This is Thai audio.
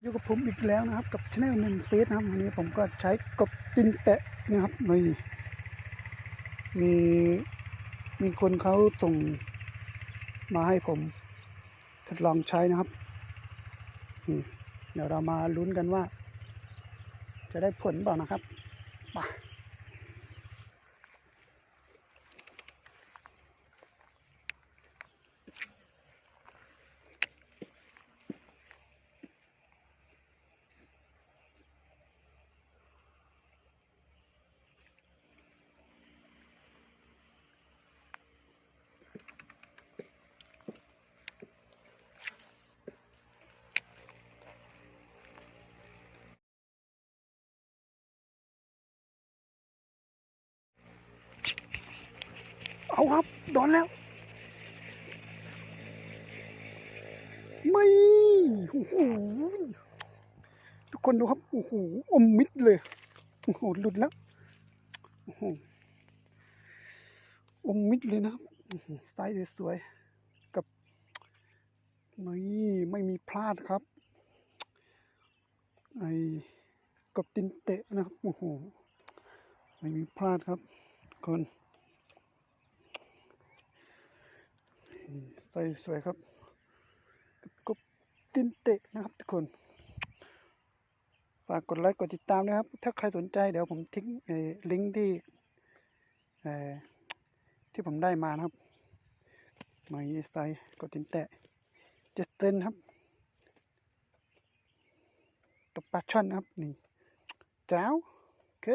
อยู่กับผมอีกแล้วนะครับกับช anel หนึ่งเซตนะครับวันนี้ผมก็ใช้กบตินแตะนะครับมีมีมีคนเขาส่งมาให้ผมทดลองใช้นะครับเดี๋ยวเรามาลุ้นกันว่า จะได้ผลเปล่านะครับไป เอาครับ โดนแล้ว ไม่โอ้โหทุกคนดูครับ โอ้โห อมมิดเลย โอ้โห หลุดแล้ว โอ้โห อมมิดเลยนะครับอื้อหือไซส์สวยๆ กับ นี่ไม่มีพลาดครับ ไอ้กับตินเตะนะครับ โอ้โห ไม่มีพลาดครับคน ใส่สวยครับกบตินเตะนะครับทุกคนฝากกดไลค์กดติดตามนะครับ ถ้าใครสนใจเดี๋ยวผมทิ้งลิงก์ที่ที่ผมได้มานะครับมาใส่กดตินแตะเจ็ดเซนครับตกปลาช่อนครับนี่แจ้วโอเค